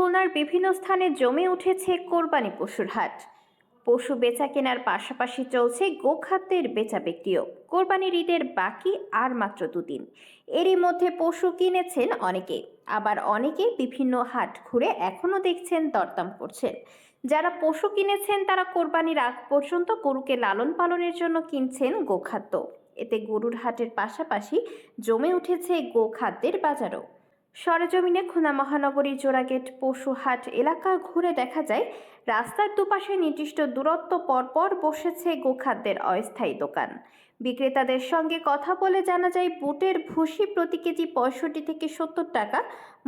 খুলনার বিভিন্ন স্থানে জমে উঠেছে কোরবানি পশুর হাট। পশু বেচা কেনার পাশাপাশি চলছে গোখাদ্যের বেচা বিক্রিও। কোরবানির ঈদের বাকি আর মাত্র দুদিন। এরই মধ্যে পশু কিনেছেন অনেকে। আবার অনেকে বিভিন্ন হাট ঘুরে এখনও দেখছেন দরদাম করছেন। যারা পশু কিনেছেন, তারা কোরবানির আগ পর্যন্ত গরুকে লালন পালনের জন্য কিনছেন গোখাদ্য। এতে গরুর হাটের পাশাপাশি জমে উঠেছে গোখাদ্যের বাজারও। সরেজমিনে খুলনা মহানগরী জোড়াগেট পশুহাট এলাকা ঘুরে দেখা যায়, রাস্তার দুপাশে নির্দিষ্ট দূরত্ব পরপর বসেছে গোখাদ্যের অস্থায়ী দোকান। বিক্রেতাদের সঙ্গে কথা বলে জানা যায়, বুটের ভুসি প্রতি কেজি পঁয়ষট্টি থেকে সত্তর টাকা,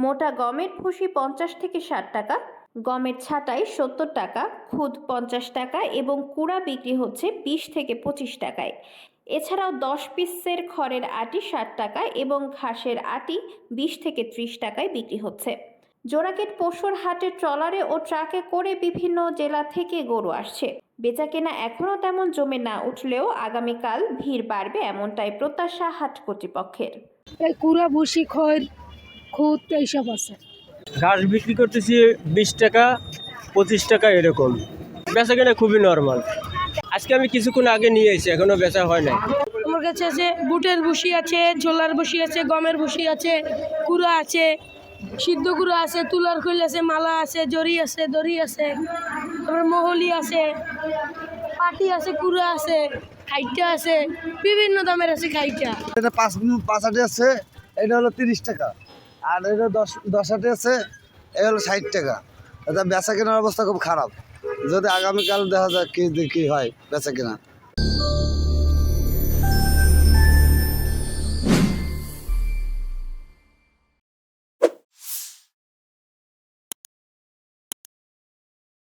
মোটা গমের ভুসি পঞ্চাশ থেকে ষাট টাকা, গমের ছাটাই সত্তর টাকা, খুদ পঞ্চাশ টাকা এবং কুড়া বিক্রি হচ্ছে বিশ থেকে পঁচিশ টাকায়। এছাড়াও দশ পিসের খড়ের আটি ষাট টাকা এবং ঘাসের আটি বিশ থেকে ত্রিশ টাকায় বিক্রি হচ্ছে। জোড়াগেট পশুর হাটে ট্রলারে ও ট্রাকে করে বিভিন্ন জেলা থেকে গরু আসছে। বেচাকেনা এখনও তেমন জমে না উঠলেও আগামীকাল ভিড় বাড়বে এমনটাই প্রত্যাশা হাট কর্তৃপক্ষের। এই কুড়া ভুসি খয়ের খুদ এইসব আছে। ঘাস বিক্রি করতেছি বিশ টাকা পঁচিশ টাকা এরকম। বেচা কেনা খুবই নর্মাল আজকে আমি কিছুক্ষণ আগে নিয়ে এসেছি এখনও বেচা হয় নাই। আমার কাছে আছে বুটের ভুসি আছে ঝোলার ভুসি আছে গমের ভুসি আছে কুড়া আছে সিদ্ধ কুড়া আছে তুলার খৈল আছে মালা আছে জরি আছে দড়ি আছে তারপরে মহলি আছে পাটি আছে কুড়া আছে খাইটা আছে বিভিন্ন দামের আছে খাইটা। এটা পাঁচ পাঁচ আটি আছে এটা হলো তিরিশ টাকা। আর এটা দশ দশ আটি আছে এটা হলো ষাট টাকা। এটা বেচা কেনার অবস্থা খুব খারাপ। যদি আগামীকাল দেখা যাক কি কি হয় বেচা কিনা।